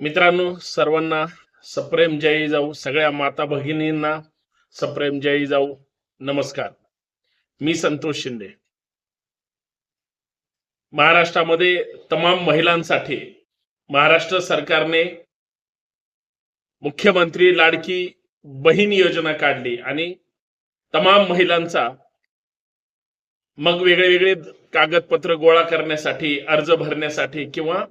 मित्रांनो सर्वांना सप्रेम जय जाऊ. सगळ्या माता भगिनींना सप्रेम जय जाऊ. नमस्कार. मी संतोष शिंदे. महाराष्ट्रामध्ये तमाम महिलांसाठी महाराष्ट्र सरकारने मुख्यमंत्री लाडकी बहीण योजना काढली आणि तमाम महिलांचा मग वेगळे वेगळे कागदपत्र गोळा करण्यासाठी अर्ज भरण्यासाठी किंवा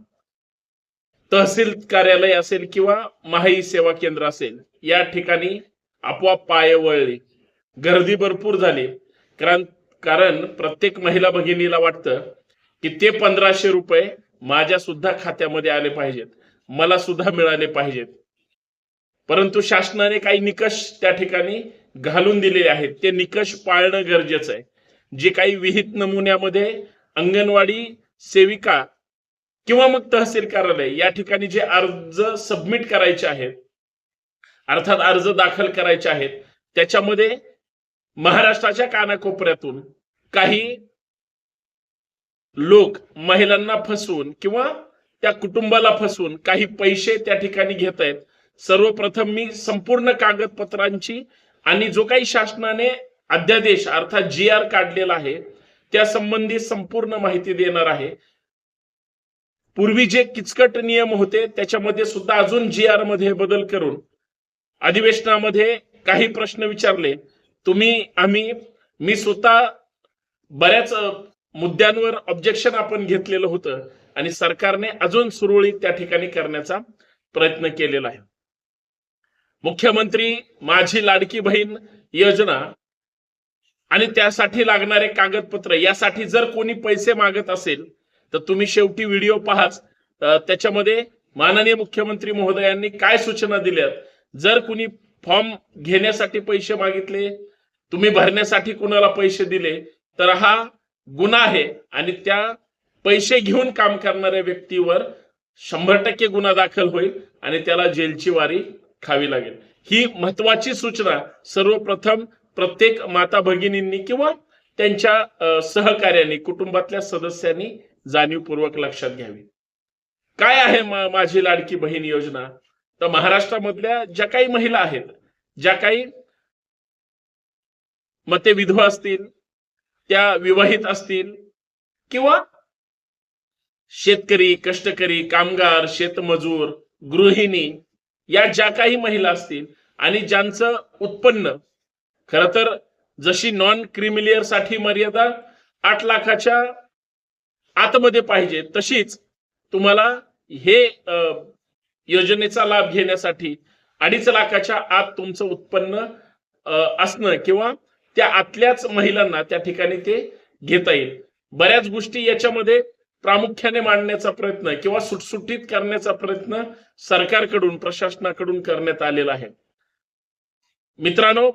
तहसील कार्यालय असेल किंवा महाई सेवा केंद्र असेल या ठिकाणी आपोआप पाय वळले. गर्दी भरपूर झाली. कारण कारण प्रत्येक महिला भगिनीला वाटतं की ते पंधराशे रुपये माझ्या सुद्धा खात्यामध्ये आले पाहिजेत. मला सुद्धा मिळाले पाहिजेत. परंतु शासनाने काही निकष त्या ठिकाणी घालून दिलेले आहेत. ते निकष पाळणं गरजेचं आहे. जे काही विहित नमुन्यामध्ये अंगणवाडी सेविका किंवा मग तहसील कार्यालय या ठिकाणी जे अर्ज सबमिट करायचे आहेत अर्थात अर्ज दाखल करायचे आहेत त्याच्यामध्ये महाराष्ट्राच्या कानाकोपऱ्यातून काही लोक महिलांना फसवून किंवा त्या कुटुंबाला फसवून काही पैसे त्या ठिकाणी घेत आहेत. सर्वप्रथम मी संपूर्ण कागदपत्रांची आणि जो काही शासनाने अध्यादेश अर्थात जी आर काढलेला आहे त्या संबंधी संपूर्ण माहिती देणार आहे. पूर्वी जे किचकट नियम होते त्याच्यामध्ये सुद्धा अजून जी आरमध्ये बदल करून अधिवेशनामध्ये काही प्रश्न विचारले. तुम्ही आम्ही मी स्वतः बऱ्याच मुद्द्यांवर ऑब्जेक्शन आपण घेतलेलं होतं आणि सरकारने अजून सुरळीत त्या ठिकाणी करण्याचा प्रयत्न केलेला आहे. मुख्यमंत्री माझी लाडकी बहीण योजना आणि त्यासाठी लागणारे कागदपत्र यासाठी जर कोणी पैसे मागत असेल तर तुम्ही शेवटी व्हिडिओ पाहाच. त्याच्यामध्ये माननीय मुख्यमंत्री महोदयांनी काय सूचना दिल्यात? जर कुणी फॉर्म घेण्यासाठी पैसे मागितले तुम्ही भरण्यासाठी कुणाला पैसे दिले तर हा गुन्हा आहे आणि त्या पैसे घेऊन काम करणाऱ्या व्यक्तीवर शंभर टक्के गुन्हा दाखल होईल आणि त्याला जेलची वारी खावी लागेल. ही महत्वाची सूचना सर्वप्रथम प्रत्येक माता भगिनींनी किंवा त्यांच्या अ, सहकार्याने कुटुंबातल्या सदस्यांनी जाणीवपूर्वक लक्षात घ्यावी. काय आहे माझी लाडकी बहीण योजना? तर महाराष्ट्रामधल्या ज्या काही महिला आहेत ज्या काही मते विधवा असतील त्या विवाहित असतील किंवा शेतकरी कष्टकरी कामगार शेतमजूर गृहिणी या ज्या काही महिला असतील आणि ज्यांचं उत्पन्न खर तर जशी नॉन क्रिमिलियरसाठी मर्यादा आठ लाखाच्या आतमध्ये पाहिजे. तशीच तुम्हाला हे योजनेचा लाभ घेण्यासाठी अडीच लाखाच्या आत तुमचं उत्पन्न असणं किंवा त्या आतल्याच महिलांना त्या ठिकाणी ते घेता येईल. बऱ्याच गोष्टी याच्यामध्ये प्रामुख्याने मांडण्याचा प्रयत्न किंवा सुटसुटीत करण्याचा प्रयत्न सरकारकडून प्रशासनाकडून करण्यात आलेला आहे. मित्रांनो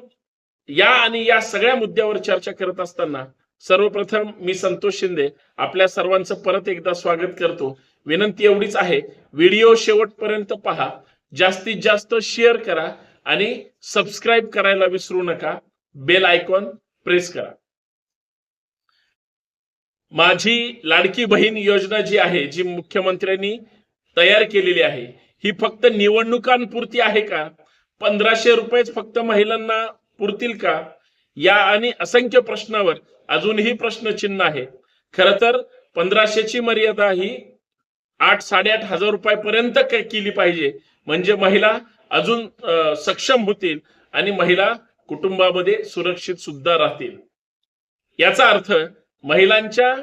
या आणि या सगळ्या मुद्द्यावर चर्चा करत असताना सर्वप्रथम मी संतोष शिंदे आपल्या सर्वांचं परत एकदा स्वागत करतो. विनंती एवढीच आहे व्हिडिओ शेवटपर्यंत पहा जास्तीत जास्त शेअर करा आणि सबस्क्राईब करायला विसरू नका बेल आयकॉन प्रेस करा. माझी लाडकी बहीण योजना जी आहे जी मुख्यमंत्र्यांनी तयार केलेली आहे ही फक्त निवडणुकांपुरती आहे का? पंधराशे रुपयेच फक्त महिलांना पुरतील का? या आणि असंख्य प्रश्नावर अजूनही प्रश्नचिन्ह आहे. खर तर पंधराशेची मर्यादा ही आठ साडेआठ हजार रुपयापर्यंत केली पाहिजे. म्हणजे महिला अजून सक्षम होतील आणि महिला कुटुंबामध्ये सुरक्षित सुद्धा राहतील. याचा अर्थ महिलांच्या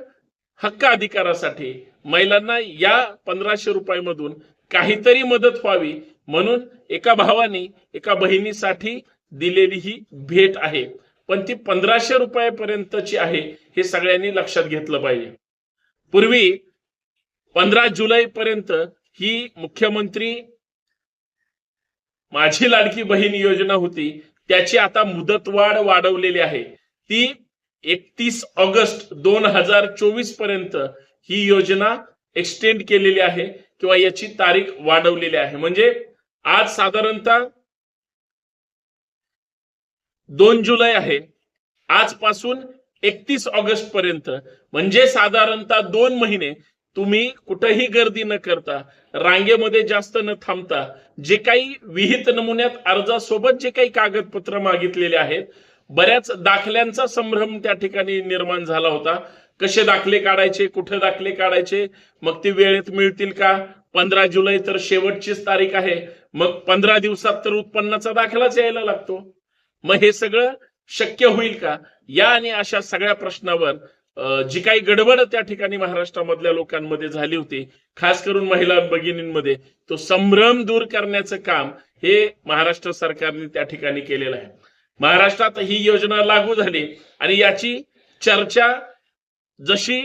हक्क अधिकारासाठी महिलांना या पंधराशे रुपयामधून काहीतरी मदत व्हावी म्हणून एका भावाने एका बहिणीसाठी दिलेली ही भेट आहे. पण ती पंधराशे रुपयापर्यंतची आहे हे सगळ्यांनी लक्षात घेतलं पाहिजे. पूर्वी पंधरा जुलै पर्यंत ही मुख्यमंत्री माझी लाडकी बहीण योजना होती त्याची आता मुदतवाढ वाढवलेली आहे. ती एकतीस ऑगस्ट दोन हजार चोवीसपर्यंत ही योजना एक्सटेंड केलेली आहे किंवा याची तारीख वाढवलेली आहे. म्हणजे आज साधारणतः दोन जुलै आहे. आजपासून एकतीस ऑगस्ट पर्यंत. म्हणजे साधारणतः दोन महिने तुम्ही कुठेही गर्दी न करता रांगेमध्ये जास्त न थांबता जे काही विहित नमुन्यात अर्जासोबत जे काही कागदपत्र मागितलेले आहेत बऱ्याच दाखल्यांचा संभ्रम त्या ठिकाणी निर्माण झाला होता. कसे दाखले काढायचे कुठे दाखले काढायचे मग ते वेळेत मिळतील का? पंधरा जुलै तर शेवटचीच तारीख आहे. मग पंधरा दिवसात तर उत्पन्नाचा दाखलाच यायला लागतो. मग हे सगळं शक्य होईल का? या आणि अशा सगळ्या प्रश्नावर जी काही गडबड त्या ठिकाणी महाराष्ट्रामधल्या लोकांमध्ये झाली होती खास करून महिला भगिनींमध्ये तो संभ्रम दूर करण्याचं काम हे महाराष्ट्र सरकारने त्या ठिकाणी केलेलं आहे. महाराष्ट्रात ही योजना लागू झाली आणि याची चर्चा जशी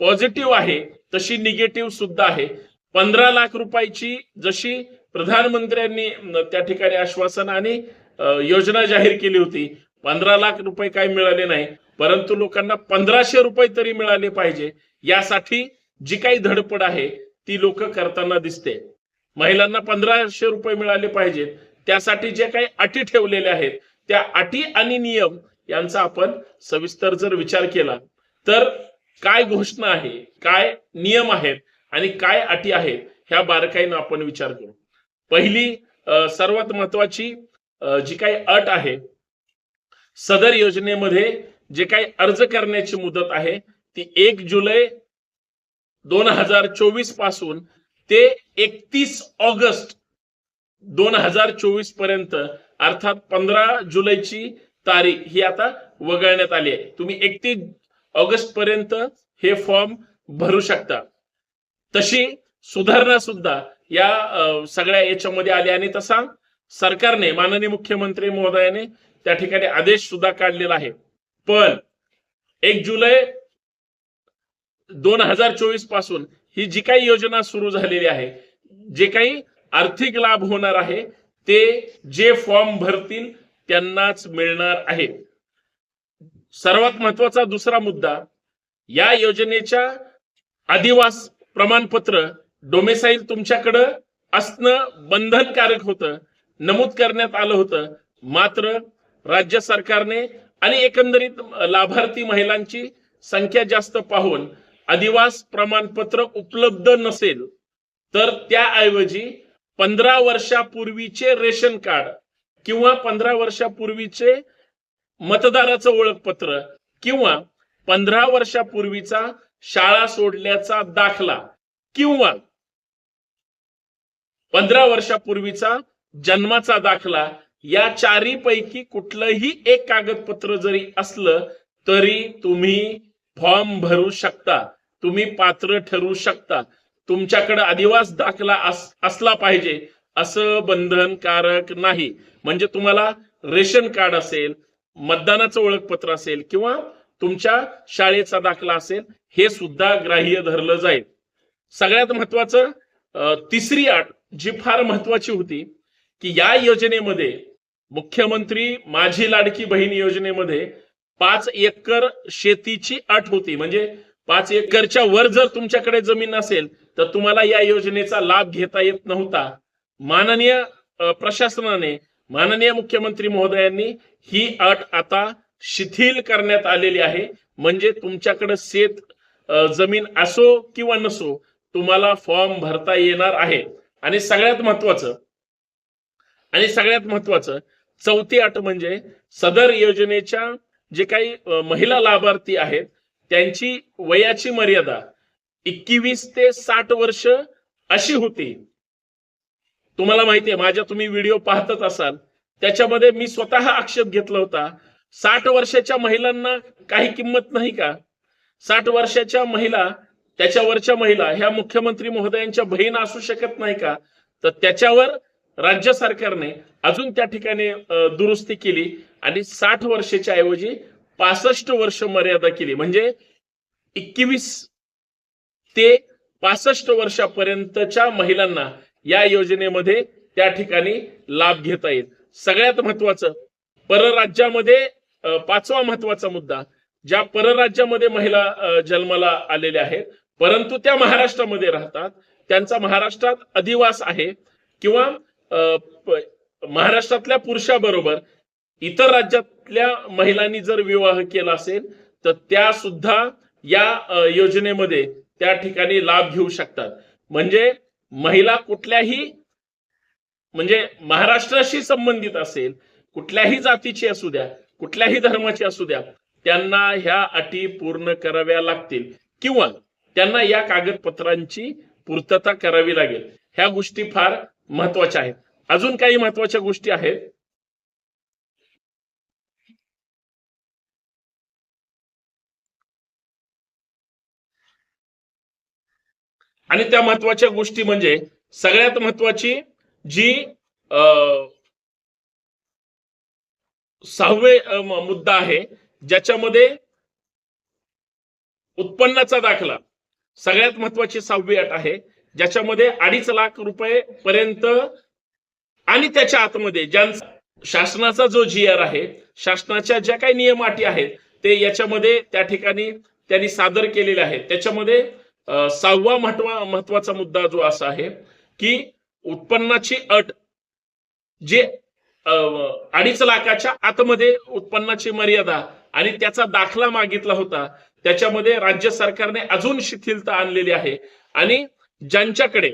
पॉझिटिव्ह आहे तशी निगेटिव्ह सुद्धा आहे. पंधरा लाख रुपयाची जशी प्रधानमंत्र्यांनी त्या ठिकाणी आश्वासन आणि योजना जाहीर केली होती. पंधरा लाख रुपये काही मिळाले नाही. परंतु लोकांना पंधराशे रुपये तरी मिळाले पाहिजे. यासाठी जी काही धडपड आहे ती लोक करताना दिसते. महिलांना पंधराशे रुपये मिळाले पाहिजेत. त्यासाठी जे काही अटी ठेवलेल्या आहेत त्या अटी आणि नियम यांचा आपण सविस्तर जर विचार केला तर काय घोषणा आहे काय नियम आहेत आणि काय अटी आहेत ह्या बारकाईनं आपण विचार करू. पहिली सर्वात महत्वाची जी काही अट आहे सदर योजनेमध्ये जे काही अर्ज करण्याची मुदत आहे ती एक जुलै दोन हजार चोवीसपासून ते एकतीस ऑगस्ट दोन हजार चोवीसपर्यंत अर्थात पंधरा जुलैची तारीख ही आता वगळण्यात आली आहे. तुम्ही एकतीस ऑगस्ट पर्यंत हे फॉर्म भरू शकता. तशी सुधारणा सुद्धा या सगळ्या याच्यामध्ये आली आणि तसा सरकारने माननीय मुख्यमंत्री महोदयाने त्या ठिकाणी आदेश सुद्धा काढलेला आहे. पण एक जुलै दोन हजार चोवीसपासून ही जी काही योजना सुरू झालेली आहे जे काही आर्थिक लाभ होणार आहे ते जे फॉर्म भरतील त्यांनाच मिळणार आहे. सर्वात महत्त्वाचा दुसरा मुद्दा या योजनेच्या आदिवास प्रमाणपत्र डोमेसाईल तुमच्याकडं असणं बंधनकारक होतं. नमूद करण्यात आलं होतं. मात्र राज्य सरकारने आणि एकंदरीत लाभार्थी महिलांची संख्या जास्त पाहून अधिवास प्रमाणपत्र उपलब्ध नसेल तर त्याऐवजी पंधरा वर्षापूर्वीचे रेशन कार्ड किंवा पंधरा वर्षापूर्वीचे मतदाराचं ओळखपत्र किंवा पंधरा वर्षापूर्वीचा शाळा सोडल्याचा दाखला किंवा पंधरा वर्षापूर्वीचा जन्माचा दाखला या चारी पैकी कुठलंही एक कागदपत्र जरी असलं तरी तुम्ही फॉर्म भरू शकता. तुम्ही पात्र ठरू शकता. तुमच्याकडे आदिवास दाखला अस- असला पाहिजे असं बंधनकारक नाही. म्हणजे तुम्हाला रेशन कार्ड असेल मतदानाचं ओळखपत्र असेल किंवा तुमच्या शाळेचा दाखला असेल हे सुद्धा ग्राह्य धरलं जाईल. सगळ्यात महत्वाचं तिसरी अट जी फार महत्वाची होती की या योजनेमध्ये मुख्यमंत्री माझी लाडकी बहीण योजनेमध्ये पाच एकर शेतीची अट होती. म्हणजे पाच एकरच्या वर जर तुमच्याकडे जमीन असेल तर तुम्हाला या योजनेचा लाभ घेता येत नव्हता. माननीय प्रशासनाने माननीय मुख्यमंत्री महोदयांनी ही अट आता शिथिल करण्यात आलेली आहे. म्हणजे तुमच्याकडे शेत जमीन असो किंवा नसो तुम्हाला फॉर्म भरता येणार आहे. आणि सगळ्यात महत्वाचं आणि सगळ्यात महत्वाचं चौथी अट म्हणजे सदर योजनेच्या जे काही महिला लाभार्थी आहेत त्यांची वयाची मर्यादा एकवीस ते साठ वर्ष अशी होती. तुम्हाला माहिती आहे माझ्या तुम्ही व्हिडिओ पाहतच असाल त्याच्यामध्ये मी स्वतः आक्षेप घेतला होता साठ वर्षाच्या महिलांना काही किंमत नाही का? साठ वर्षाच्या महिला त्याच्यावरच्या महिला ह्या मुख्यमंत्री महोदयांच्या बहीण असू शकत नाही का? तर त्याच्यावर राज्य सरकारने अजून त्या ठिकाणी दुरुस्ती केली आणि साठ वर्षाच्या ऐवजी पासष्ट वर्ष मर्यादा केली. म्हणजे एकवीस ते पासष्ट वर्षापर्यंतच्या महिलांना या योजनेमध्ये त्या ठिकाणी लाभ घेता येईल. सगळ्यात महत्वाचं परराज्यामध्ये पाचवा महत्त्वाचा मुद्दा ज्या परराज्यामध्ये महिला जन्माला आलेल्या आहेत परंतु त्या महाराष्ट्रामध्ये राहतात त्यांचा महाराष्ट्रात अधिवास आहे किंवा महाराष्ट्रातल्या पुरुषाबरोबर इतर राज्यातल्या महिलांनी जर विवाह केला असेल तर त्या सुद्धा या योजनेमध्ये त्या ठिकाणी लाभ घेऊ शकतात. म्हणजे महिला कुठल्याही म्हणजे महाराष्ट्राशी संबंधित असेल कुठल्याही जातीची असू द्या कुठल्याही धर्माची असू द्या त्यांना ह्या अटी पूर्ण कराव्या लागतील. किंवा त्यांना या कागदपत्रांची पूर्तता करावी लागेल. ह्या गोष्टी फार महत्त्वाच्या आहेत. अजून काही महत्त्वाच्या गोष्टी आहेत? आणि त्या महत्त्वाच्या गोष्टी म्हणजे सगळ्यात महत्वाची जी सहावे मुद्दा आहे ज्याच्यामध्ये उत्पन्नाचा दाखला. सगळ्यात महत्वाची सहावी अट आहे ज्याच्यामध्ये अडीच लाख रुपये पर्यंत आणि त्याच्या आतमध्ये ज्यांचा शासनाचा जो जी आर आहे शासनाच्या ज्या काही नियम अटी आहेत ते याच्यामध्ये त्या ठिकाणी त्यांनी सादर केलेले आहेत. त्याच्यामध्ये सहावा महत्वा महत्त्वाचा मुद्दा जो असा आहे की उत्पन्नाची अट जे अडीच लाखाच्या आतमध्ये उत्पन्नाची मर्यादा आणि त्याचा दाखला मागितला होता त्याच्यामध्ये राज्य सरकारने अजून शिथिलता आणलेली आहे. आणि ज्यांच्याकडे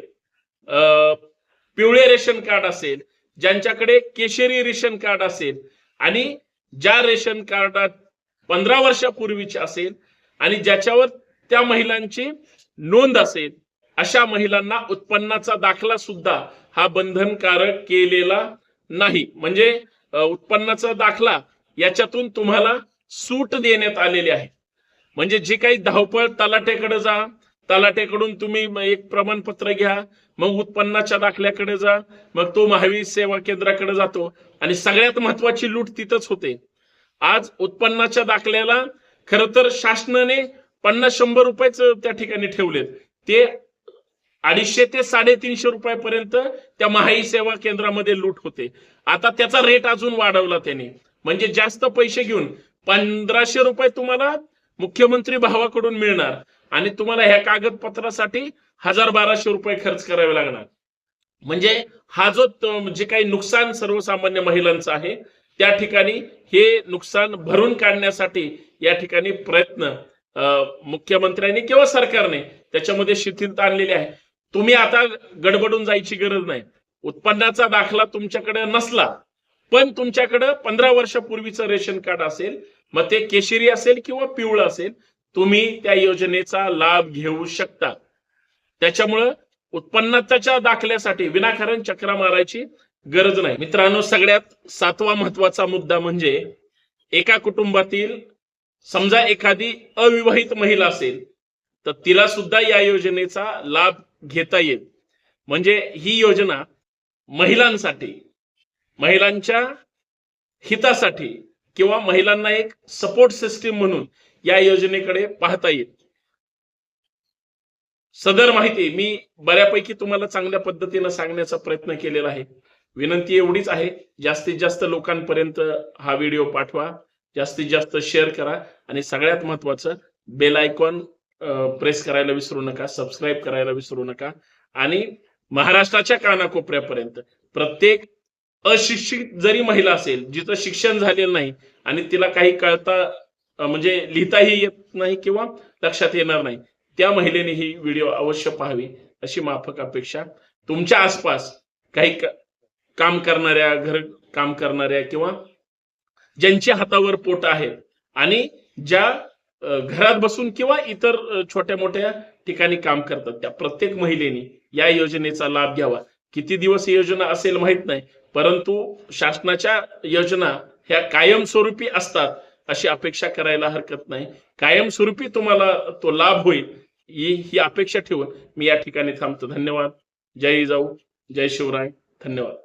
पिवळे रेशन कार्ड असेल ज्यांच्याकडे केशरी रेशन कार्ड असेल आणि ज्या रेशन कार्डात पंधरा वर्षापूर्वीचे असेल आणि ज्याच्यावर त्या महिलांची नोंद असेल अशा महिलांना उत्पन्नाचा दाखला सुद्धा हा बंधनकारक केलेला नाही. म्हणजे उत्पन्नाचा दाखला याच्यातून तुम्हाला सूट देण्यात आलेली आहे. म्हणजे जे काही धावपळ तलाट्याकडे जा तलाट्याकडून तुम्ही एक प्रमाणपत्र घ्या मग उत्पन्नाच्या दाखल्याकडे जा मग तो महावीर सेवा केंद्राकडे जातो. आणि सगळ्यात महत्वाची लूट तिथंच होते. आज उत्पन्नाच्या दाखल्याला खर तर शासनाने पन्नास शंभर रुपयेच त्या ठिकाणी ठेवलेत. ते अडीचशे ते साडेतीनशे रुपयापर्यंत त्या महाई सेवा केंद्रामध्ये लूट होते. आता त्याचा रेट अजून वाढवला त्याने. म्हणजे जास्त पैसे घेऊन पंधराशे रुपये तुम्हाला मुख्यमंत्री भावाकडून मिळणार. आणि तुम्हाला ह्या कागदपत्रासाठी हजार बाराशे रुपये खर्च करावे लागणार. म्हणजे हा जो जे काही नुकसान सर्वसामान्य महिलांचं आहे त्या ठिकाणी हे नुकसान भरून काढण्यासाठी या ठिकाणी प्रयत्न मुख्यमंत्र्यांनी किंवा सरकारने त्याच्यामध्ये शिथिलता आणलेली आहे. तुम्ही आता गडबडून जायची गरज नाही. उत्पन्नाचा दाखला तुमच्याकडे नसला पण तुमच्याकडे पंधरा वर्षापूर्वीचं रेशन कार्ड असेल मग ते केशरी असेल किंवा पिवळं असेल तुम्ही त्या योजनेचा लाभ घेऊ शकता. त्याच्यामुळं उत्पन्नाच्या दाखल्यासाठी विनाकारण चक्रा मारायची गरज नाही. मित्रांनो सगळ्यात सातवा महत्त्वाचा मुद्दा म्हणजे एका कुटुंबातील समजा एखादी अविवाहित महिला असेल तर तिला सुद्धा या योजनेचा लाभ घेता येईल. म्हणजे ही योजना महिलांसाठी महिलांच्या हितासाठी किंवा महिलांना एक सपोर्ट सिस्टीम म्हणून या योजनेकडे पाहता येईल. सदर माहिती मी बऱ्यापैकी तुम्हाला चांगल्या पद्धतीनं सांगण्याचा प्रयत्न केलेला आहे. विनंती एवढीच आहे जास्तीत जास्त लोकांपर्यंत हा व्हिडिओ पाठवा जास्तीत जास्त शेअर करा आणि सगळ्यात महत्वाचं बेल आयकॉन प्रेस करायला विसरू नका सबस्क्राईब करायला विसरू नका आणि महाराष्ट्राच्या कानाकोपऱ्यापर्यंत. प्रत्येक अशिक्षित जरी महिला असेल जिचं शिक्षण झालेलं नाही आणि तिला काही कळता म्हणजे लिहिताही येत नाही किंवा लक्षात येणार नाही. त्या महिलेने ही व्हिडिओ अवश्य पाहावी अशी माफक अपेक्षा. तुमच्या आसपास काही काम करणाऱ्या घर काम करणाऱ्या किंवा ज्यांच्या हातावर पोट आहेत आणि ज्या घरात बसून किंवा इतर छोट्या मोठ्या ठिकाणी काम करतात त्या प्रत्येक महिलेने या योजनेचा लाभ घ्यावा. किती दिवस योजना असेल माहीत नाही परंतु शासनाच्या योजना ह्या कायमस्वरूपी असतात. अशी अपेक्षा करायला हरकत नाही. कायमस्वरूपी तुम्हाला तो लाभ होईल ही अपेक्षा ठेवून मी या ठिकाणी थांबतो. धन्यवाद. जय जाऊ. जय शिवराय. धन्यवाद.